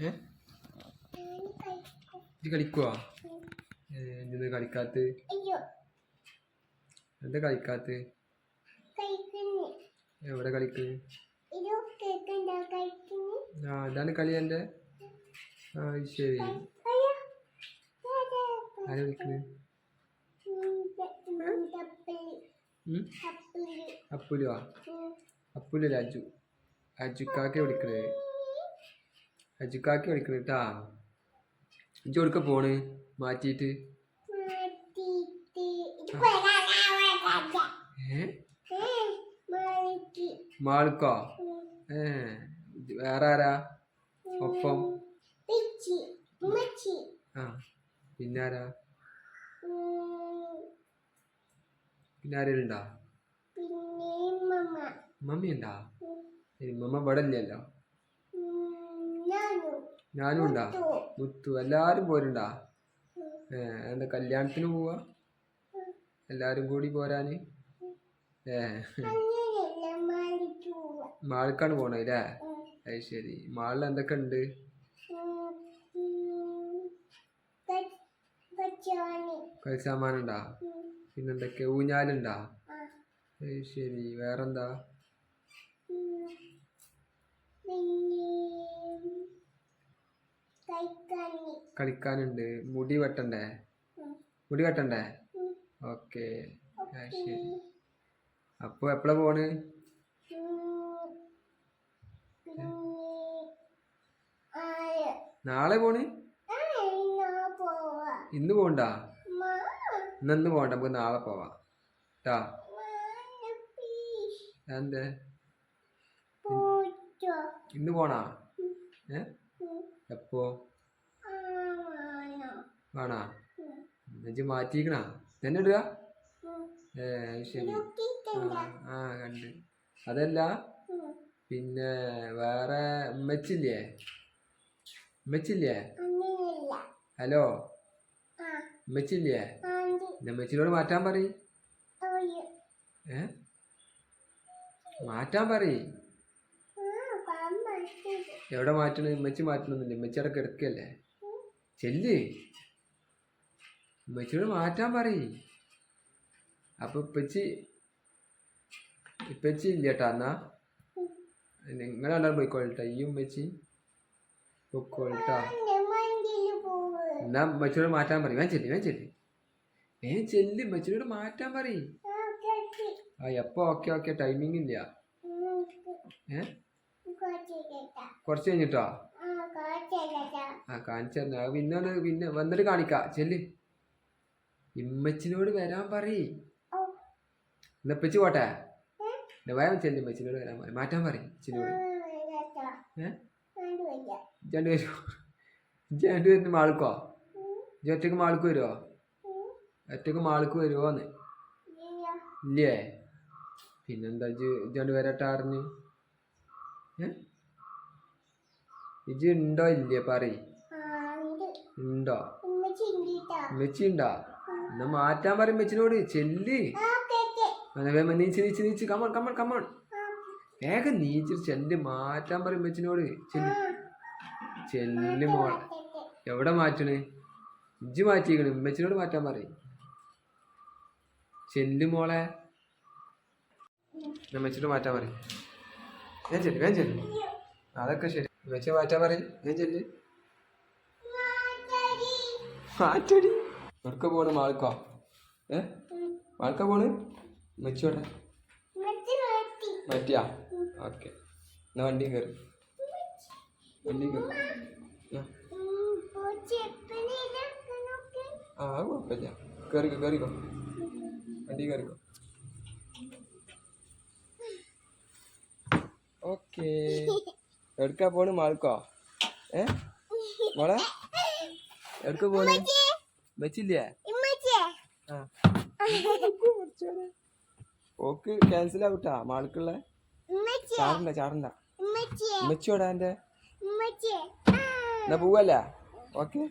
ഏ? ഇത് കളിക്കുവാ? എന്ത് കളിക്കാത്ത എന്താ കളിക്കാത്ത എവിടെ കളിക്കുന്നു ആ ഇതാണ് കളി എന്റെ. ആ ശരി. ആരെ വിളിക്കുന്നത്? അപ്പുലുവാ അപ്പുലു രാജു രാജുക്കാക്കെ വിളിക്കണേ. അജുക്കാക്കെ വിളിക്കണേ കേട്ടാ ഇജ്ജ് കൊടുക്ക പോണ്? മാറ്റിയിട്ട്. ഏ? മാൾക്കോ? ഏ വേറെ ആരാ? ഒപ്പം. ആ പിന്നാരാ ആരാ? പിന്നെ ആരെങ്കിലും ഉണ്ടാ? മമ്മി ഉണ്ടാ മമ്മ ഇവിടെ ഇല്ലല്ലോ ഞാനും ഉണ്ടാ. മുത്തു. എല്ലാരും പോരുണ്ടാ? ഏ എന്താ കല്യാണത്തിന് പോവാ? എല്ലാരും കൂടി പോരാന്? ഏ. മാൾക്കാണ് പോണേ അല്ലേ അത് ശരി. മാളിൽ എന്തൊക്കെ ഉണ്ട്? കളിസാമാനുണ്ടാ പിന്നെന്തൊക്കെ? ഊഞ്ഞാലുണ്ടാ? ശരി. വേറെന്താ? കളിക്കാനുണ്ട്. മുടി വെട്ടണ്ടേ? മുടി വെട്ടണ്ടേ? ഓക്കെ. ശരി. അപ്പൊ എപ്പോഴാ പോണ്? നാളെ പോണ്? ഇന്ന് പോണ്ട ഇന്ന് പോണ്ട നമുക്ക് നാളെ പോവാം. ട്ടാ. എന്തേ ഇന്ന് പോണാ? ഏ? എപ്പോ? വേണാ എന്നുവെച്ച് മാറ്റിക്കണാ തന്നെ ഇടുക? ഏ ശരി. ആ കണ്ട്. അതല്ല പിന്നെ വേറെ ഉമ്മച്ചില്ലേ? ഉമ്മച്ചില്ലേ? ഹലോ? ഉമ്മച്ചില്ലേ? ഉമ്മച്ചിനോട് മാറ്റാൻ പറ ഏ? മാറ്റാൻ പറ എവിടെ മാറ്റണ? ഉമ്മച്ചി മാറ്റണമെന്നില്ല ഉമ്മച്ചി അവിടെ കിടക്കല്ലേ? ചെല്ല്. ഉമ്മച്ചിയോട് മാറ്റാൻ പറയ്. അപ്പൊ ഇപ്പച്ചി ഇപ്പച്ചി ഇല്ല കേട്ടോ എന്നാ? നിങ്ങൾ എല്ലാം പോയിക്കോളട്ടോ ഈ ഉമ്മച്ചി പൊക്കോളട്ടാ എന്നാ ഉമ്മച്ചിയോട് മാറ്റാൻ പറയും. ഞാൻ ചെല്ലി ഞാൻ ചെല്ലി. ഞാൻ ചെല്ലി ഉമ്മച്ചിയോട് മാറ്റാൻ പറയും. ആ എപ്പോ ഓക്കെ ഓക്കെ ടൈമിംഗ് ഇല്ല. ഏ? കുറച്ച് കഴിഞ്ഞിട്ടോ? ആ കാണിച്ചു പിന്നെ പിന്നെ വന്നിട്ട് കാണിക്കാം. ചെല്ല്. ഇമ്മച്ചിനോട് വരാൻ പറയ്. ഇന്നപ്പച്ചി പോട്ടെ? വേഗം ചെല്ലി ഇമ്മച്ചിനോട് വരാൻ പറയും. മാറ്റാൻ പറയും ഇച്ചിനോട് ഇജാണ്ട് വരുമോ ഇജാണ്ട് വരുന്ന മാൾക്കോ ഒറ്റയ്ക്ക് മാൾക്ക് വരുമോ ഒറ്റയ്ക്ക് മാൾക്ക് വരുമോന്ന് ഇല്ലേ? പിന്നെന്താ ഇജ് ഇജാണ്ട് വരട്ടെ അറിഞ്ഞ്? ഏ? ഇജ് ഉണ്ടോ ഇല്ലേ പറയ്? ഉണ്ടോ. ഉമ്മച്ചി ഉണ്ടോ എന്നാ മാറ്റാൻ പറയും മെച്ചിനോട്. ചെല്ലി. നീച്ച് നീച്ച് നീച്ച് കമൺ കമൺ കമൺ വേഗം നീച്ചിട്ട് ചെല്ല് മാറ്റാൻ പറയും മെച്ചിനോട്. ചെല്ലി. ചെല്ലി മോൾ എവിടെ മാറ്റണ്? ഇജ്ജ് മാറ്റിക്കണ് ഉമ്മച്ചിനോട് മാറ്റാൻ പറയും. ചെല്ലു മോളെ. ഉമ്മച്ചിനോട് മാറ്റാൻ പറയും. ഞാൻ ചെല്ലു ഞാൻ ചെല്ലു. അതൊക്കെ ശരി. ഉമ്മച്ചി മാറ്റാൻ പറയും. ഞാൻ ചെല്ല്. മാറ്റടി. എവിടക്ക പോണ് മാൾക്കോ? ഏ? മാൾക്ക പോണ്? മെച്ചോടെ മറ്റിയാ ഓക്കെ. എന്നാ വണ്ടി കയറി വണ്ടി കയറി ആ. കുഴപ്പമില്ല. കയറിക്കോ കയറിക്കോ വണ്ടി കയറിക്കോ ഓക്കെ. എടുക്കാ പോണ് മാൾക്കോ? ഏ? മോളെ? എടുക്ക പോണ്? വെച്ചില്ലേ ഓക്ക് ക്യാൻസൽ ആവട്ടാ മാൾക്കുള്ള. ചാടണ്ട ചാടണ്ട. ഉമ്മച്ചിയോടാ എന്റെ എന്നാ പോവല്ലേ? ഓക്കെ.